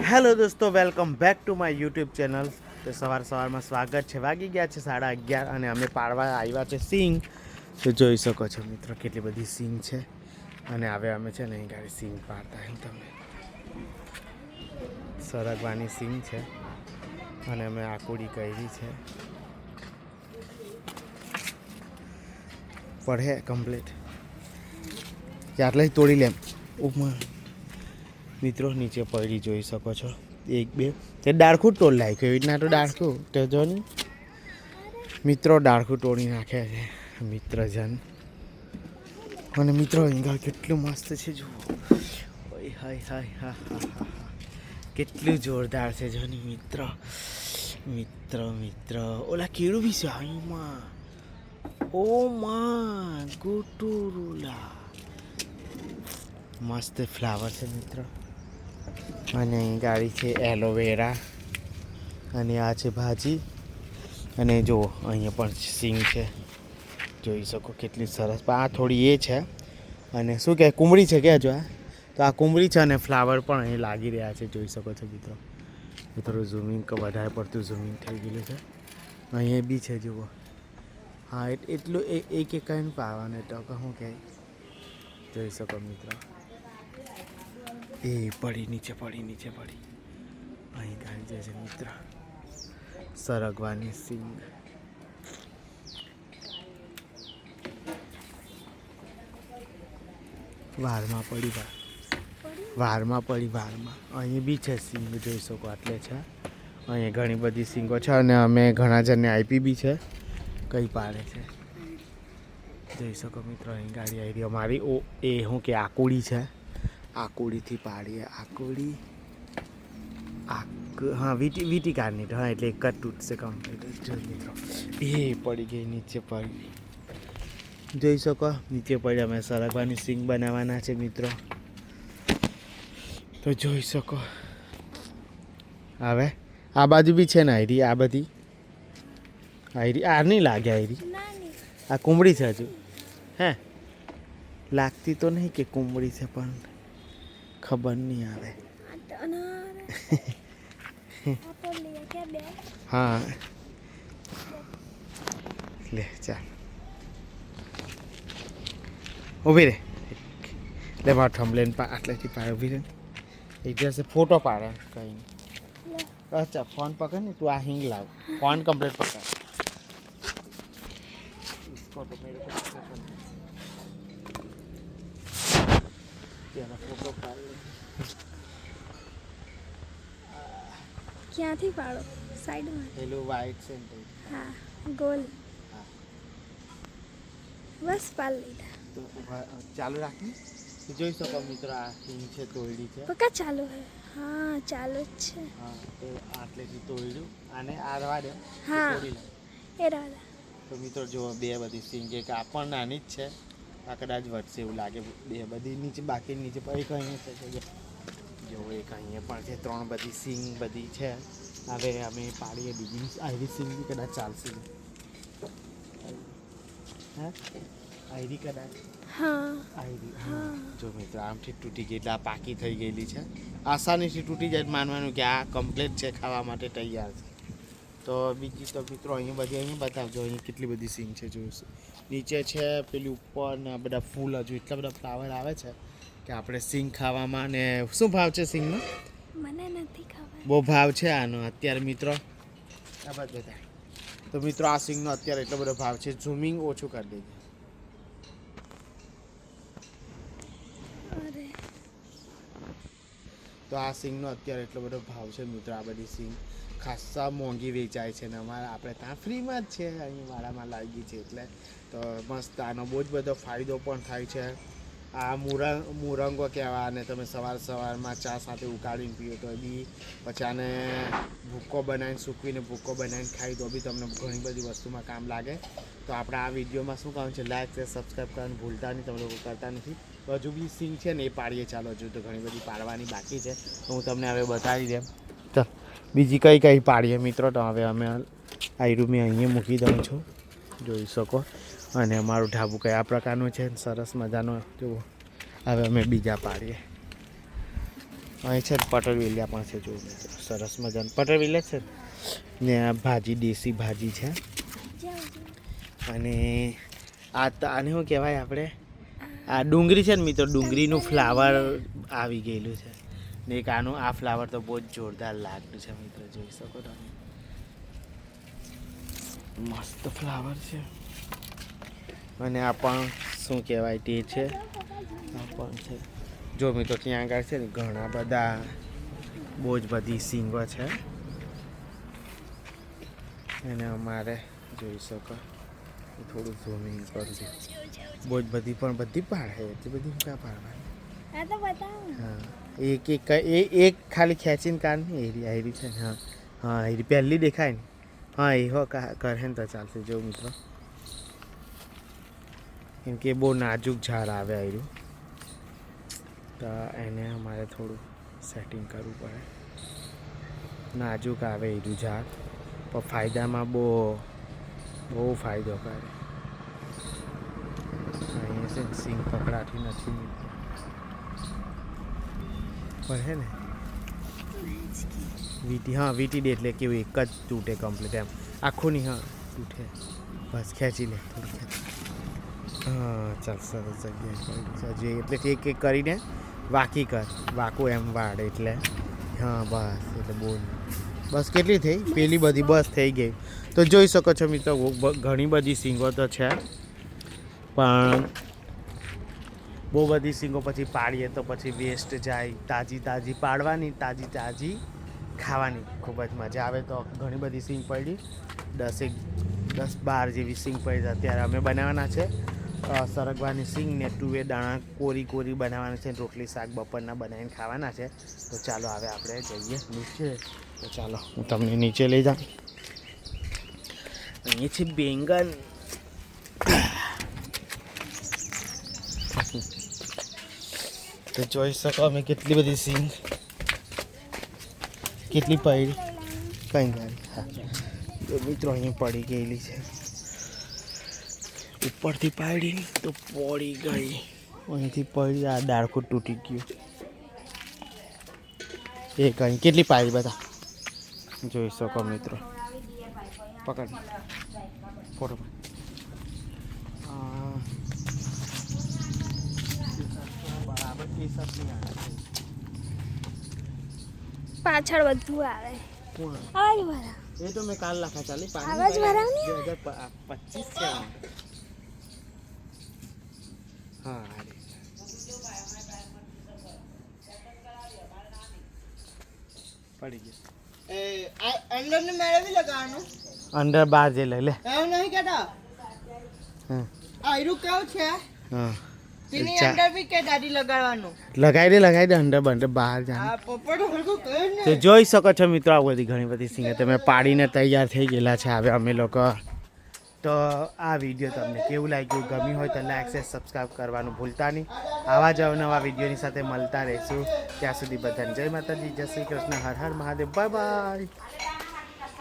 Hello દોસ્તો, welcome back to my YouTube channel. તો સવાર સવારમાં સ્વાગત છે. વાગી ગયા છે સાડા અગિયાર અને અમે પાડવા આવ્યા છે સિંગ. તો જોઈ શકો છો મિત્રો કેટલી બધી સિંગ છે. અને હવે અમે છે ને અહીં ગાડી સિંગ પાડતા એમ તમે. સરગવાની સિંગ છે. અને અમે આકુડી કરી છે. પડે કમ્પ્લીટ આટલે જ તોડી લેમ ઉપમા. મિત્રો, નીચે પડી જોઈ શકો છો. એક, બે. તે ડાળખું ટોલ નાખ્યું. એવી રીતના તો ડાળખું તે જો ને મિત્રો, ડાળખું તોડી નાખે છે. મિત્રજન. અને મિત્રો, અહીં કેટલું મસ્ત છે, જુઓ. હાય હાય, હા હા હા કેટલું જોરદાર છે, જો ને મિત્ર. મિત્ર મિત્ર. ઓલા કેળું બી છે આયુમાં ઓ, માં, ગુટુરુલા. મસ્ત ફ્લાવર છે, મિત્ર. અને અહીં ગાડી છે એલોવેરા. અને આ છે ભાજી. અને જો અહીંયા પણ સિંગ છે. જોઈ શકો કેટલી સરસ. પણ આ થોડી એ છે. અને શું કહે કુમળી છે કે હજુ આ? તો આ કુમળી છે અને ફ્લાવર પણ અહીં લાગી રહ્યા છે, જોઈ શકો છો મિત્રો. મિત્રો ઝૂમિંગ વધારે પડતું ઝૂમિંગ થઈ ગયેલું છે. અહીંયા બી છે, જુઓ. હા એટલું એક એક કાંઈ પાવાનું તો શું કહે? જોઈ શકો મિત્રો. એ પડી, નીચે પડી નીચે પડી. અહીં ગાડી જાય છે મિત્ર. સરગવાની સિંગ. વારમાં પડી વાર વારમાં પડી વારમાં. અહીં બી છે સિંગ, જોઈ શકો આટલે છે. અહીં ઘણી બધી સિંગો છે અને અમે ઘણા જણને આપી બી છે. કઈ પાડે છે. જોઈ શકો મિત્રો, અહીં ગાડી આવી રહી અમારી. ઓ, એ શું કે આકુડી છે. આકુડીથી પાડીએ. આકુડી આક હા વીટી વીટી કારની હા એટલે એક જ તૂટશે કમ્પ્લીટ જો મિત્રો એ પડી ગઈ નીચે પડી જોઈ શકો નીચે પડી અમે સરગવાની સિંગ બનાવવાના છે મિત્રો. તો જોઈ શકો. હવે આ બાજુ બી છે ને આયરી આ બધી? આયરી આ નહીં લાગે આયરી? આ કુંબળી છે હજુ? હે? લાગતી તો નહીં કે કુંબળી છે પણ ખબર નહીં આવે. હા. લે ચાલ. ઊભી રે. લે મારો થંભલેન પા આટલેથી પાડે ઊભી રે. એક દિવસે ફોટો પાડે કંઈ અચ્છા ફોન પકડ ને તું આ હિંગ લાવ. ફોન કમ્પ્લીટ ક્યાંથી પાડો? સાઈડમાં પેલું વાઈટ સેન્ટર હા ગોલ. બસ પાલ લીધા. ચાલુ રાખી જોઈ શકો મિત્રો આ હિંગ છે તોયડી છે. પક્કા ચાલુ હે? હા ચાલુ જ છે. હા તો આટલેથી તોડ્યું આને આરવા દે. હા. એ રાડા તો મિત્રો જો બે બધી સિંગ એક આ પણ નાની જ છે. આ કદાચ વધશે એવું લાગે. બે બધી નીચે બાકી નીચે એક અહીંયા છે તો જો- જો એક અહીંયા પણ છે. ત્રણ બધી સિંગ બધી છે. હવે અમે પાડીએ બીજી આઈરી સિંગ બી કદાચ ચાલશે. હા? આઈરી કદાચ? હા. જો મિત્રો આમથી તૂટી ગઈ એટલે આ પાકી થઈ ગયેલી છે. આસાનીથી તૂટી જાય માનવાનું કે આ કમ્પ્લીટ છે ખાવા માટે તૈયાર છે. તો બીજી તો મિત્રો અહીંયા બધી અહીંયા બતાવજો અહીં કેટલી બધી સિંગ છે જોઈશું નીચે છે પેલી ઉપર ને આ બધા ફૂલ હજુ એટલા બધા ફ્લાવર આવે છે કે આપણે સિંગ ખાવામાં ને શું ભાવ છે સિંગનો? મને નથી ખબર. બહુ ભાવ છે આનો અત્યારે મિત્રો. આ બધા તો મિત્રો આ સિંગનો અત્યારે એટલો બધો ભાવ છે. ઝૂમિંગ ઓછું કરી દેજો. તો આ સિંગનો અત્યારે એટલો બધો ભાવ છે મિત્રો, આ બધી સિંગ ખાસ્સા મોંઘી વેચાય છે ને અમારે આપણે ત્યાં ફ્રીમાં જ છે, અહીં મારામાં લાગી છે એટલે તો મસ્ત આનો બહુ જ બધો ફાયદો પણ થાય છે. આ મુરંગ, મુરંગો કહેવાય અને તમે સવાર સવારમાં ચા સાથે ઉકાળીને પીઓ તો બી, પછી આને ભૂક્કો બનાવીને સૂકવીને ભૂક્કો બનાવીને ખાઈ તો બી તમને ઘણી બધી વસ્તુમાં કામ લાગે. તો આપણે આ વિડીયોમાં શું કામ છે? લાઈક છે સબસ્ક્રાઈબ કરવાનું ભૂલતા નહીં, તમે લોકો કરતા નથી. બી સિંગ છે ને એ પાડીએ. ચાલો, હજુ તો ઘણી બધી પાડવાની બાકી છે. હું તમને હવે બતાવી દેમ તો બીજી કઈ કઈ પાડીએ મિત્રો? તો હવે અમે આયરું મેં અહીંયા મૂકી દઉં છું. જોઈ શકો. અને અમારું ઢાબુ કયા પ્રકારનું છે સરસ મજાનો. જુઓ. હવે અમે બીજા પાડીએ. અહીં છે પટરવેલિયા પણ છે જોવું સરસ મજાનું. પટરવેલિયા છે ને? આ ભાજી, દેશી ભાજી છે. અને આ આને શું કહેવાય આપણે? આ ડુંગળી છે ને મિત્રો, ડુંગળીનું ફ્લાવર આવી ગયેલું છે. ને એક આનું, આ ફ્લાવર તો બહુ જ જોરદાર લાગતું છે મિત્રો, જોઈ શકો તમે. મસ્ત ફ્લાવર છે. અને આ પણ શું કહેવાય તે છે? આ પણ છે. જો મિત્રો, ત્યાં આગળ છે ને ઘણા બધા બહુ જ બધી સિંગો છે. અને અમારે જોઈ શકો. થોડું ઝૂમિંગ કરું છું બહુ જ બધી પણ બધી પાડે એટલી બધી ક્યાં પાડવાની? આ તો બતાવો. હા. એક એક એ એક ખાલી ખેંચીને કાન એરી આયરી છે હા. હા એરી પહેલી દેખાય ને. હા એ હો કા- કરે ને તો ચાલશે. જો મિત્રો. કેમ કે બહુ નાજુક ઝાડ આવે આયરું. તો એને અમારે થોડું સેટિંગ કરવું પડે. નાજુક આવે એરું ઝાડ. પણ ફાયદામાં બહુ બહુ ફાયદો કરે. અહીંયા છે ને સિંગ પકડાતી નથી. પણ હે ને, વીટી, હા, વીટી દે એટલે કેવું એક જ તૂટે કમ્પ્લીટ એમ. આખું નહીં હા, તૂટે. બસ ખેંચી લે, થોડી હા, ચાલ, સરસ જગ્યાએ પડી જે એટલે એક એક કરીને વાકી કર. વાકું એમ વાળ એટલે. હા, બસ, એટલે બોલ. બસ કેટલી થઈ? પેલી બધી બસ થઈ ગઈ. તો જોઈ શકો છો મિત્રો ઘણી બધી સિંગો તો છે. પણ બહુ બધી સિંગો પછી પાડીએ તો પછી વેસ્ટ જાય. તાજી તાજી પાડવાની, તાજી તાજી ખાવાની. ખૂબ જ મજા આવે તો ઘણી બધી સિંગ પડી. દસેક દસ બાર જેવી સિંગ પડી અત્યારે અમે બનાવવાના છે. સરગવાની સિંગ ને તુવે દાણા કોરી કોરી બનાવવાના છે રોટલી, શાક, બપોરના બનાવીને ખાવાના છે. તો ચાલો હવે આપણે જઈએ નીચે. તો ચાલો, હું તમને નીચે લઈ જાઉં. અહીંયા છે બેંગન. તો જોઈ શકો અમે કેટલી બધી સિંગ, કેટલી પડી. કંઈ ગાડી હા. તો મિત્રો અહીંયા પડી ગયેલી છે. ઉપરથી પાડી તો પડી ગઈ. અહીંથી પડી આ દાળખું તૂટી ગયું. એ કઈ કેટલી પાડી બધા? જોઈ શકો મિત્રો. પકડ. ફોટો આવે. પાછળ બધું આવે. આવે એ તો મેં કાલ લખા ચાલી બે હજાર પચીસ છે. હા અંદર ને મેળે બી લગાવવાનું અંદર બાર જે લઈ લે. એવું નહીં કેતા? હા આયરું કેવું છે? હા. તેની અંદર બી કે દાદી લગાડવાનું? લગાવી દે લગાવી દે અંદર બંદર બહાર તો જોઈ શકો છો મિત્રો આ બધી ઘણી બધી સિંગર તમે પાડીને તૈયાર થઈ ગયેલા છે. હવે અમે લોકો તો આ વીડિયો તમને કેવું લાગ્યું? ગમ્યું હોય તો લાઈક છે સબસ્ક્રાઈબ કરવાનું ભૂલતા નહીં. આવા જ અવનવા વિડીયોની સાથે મળતા રહીશું. ત્યાં સુધી બધાને જય માતાજી, જય શ્રી કૃષ્ણ. હર હર મહાદેવ. Bye bye